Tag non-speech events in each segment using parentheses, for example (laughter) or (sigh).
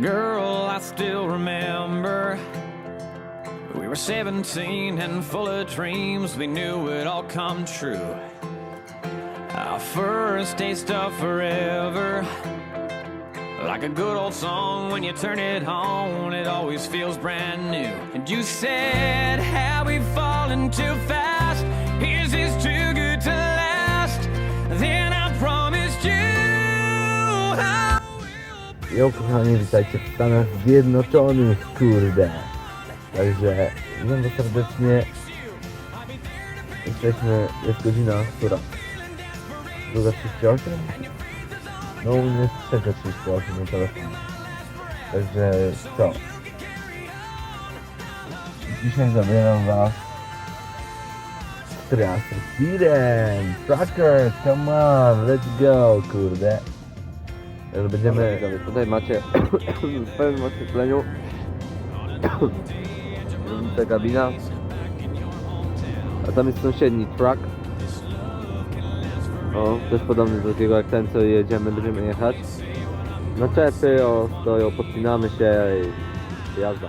Girl, I still remember. We were 17 and full of dreams, we knew it'd all come true. Our first taste of forever. Like a good old song, when you turn it on, it always feels brand new. And you said, Have we've fallen too fast? Jo, kochani, witajcie w Stanach Zjednoczonych, kurde. Także, witam was serdecznie. Jesteśmy, jest godzina, która? Druga 38? No, u mnie jest trzecia 38 na telefonie. Także, co? Dzisiaj zabieram was z Transfer Speedem! Tracker, come on, let's go, kurde. Będziemy... Tutaj macie (coughs) w pełnym oświetleniu (coughs) ta kabina. A tam jest sąsiedni truck. O, też podobny do takiego jak ten co jedziemy, będziemy jechać. Naczepy, o, stoją, podpinamy się i jazda.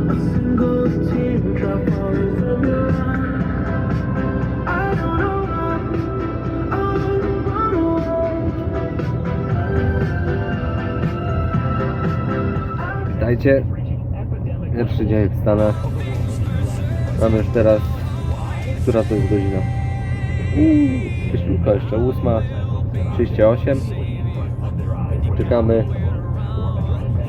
Witajcie. Pierwszy dzień w Stanach. Mamy już teraz. Która to jest godzina? Wyściółka jeszcze 8.38. Czekamy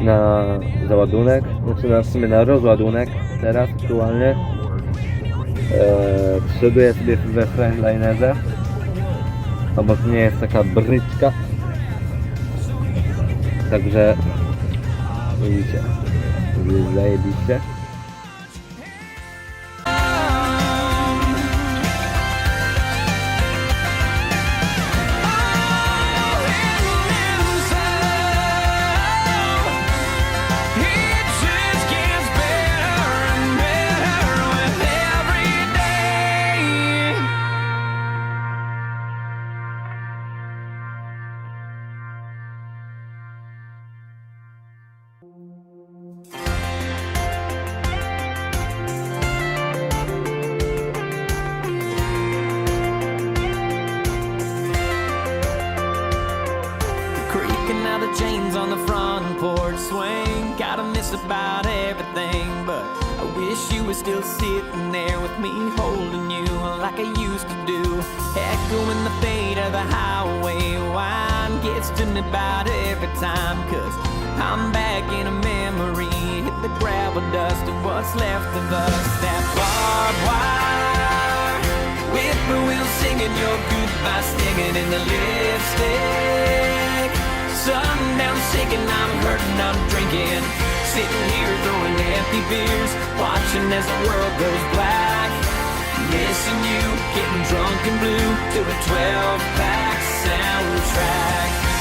na załadunek. Znaczy na, w sumie na rozładunek teraz aktualnie. Eee, Trzeduję sobie we Friendlinerze. Obok mnie jest taka bryczka. Także ওই দিকটা যায় দিকটা chains on the front porch swing. Gotta miss about everything, but I wish you were still sitting there with me, holding you like I used to do. Echoing the fate of the highway wine gets to me about every time, cause I'm back in a memory. Hit the gravel dust of what's left of us. That barbed wire. Whippoorwill singing your goodbye, stinging in the lipstick. Sundown sinking, I'm hurting, I'm drinking. Sitting here throwing empty beers, watching as the world goes black. Missing you, getting drunk and blue to a 12 pack soundtrack.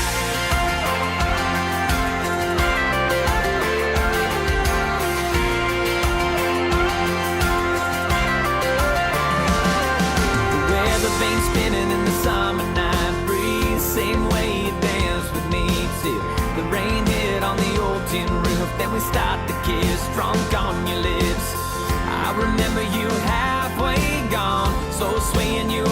Drunk on your lips. I remember you halfway gone, so swaying you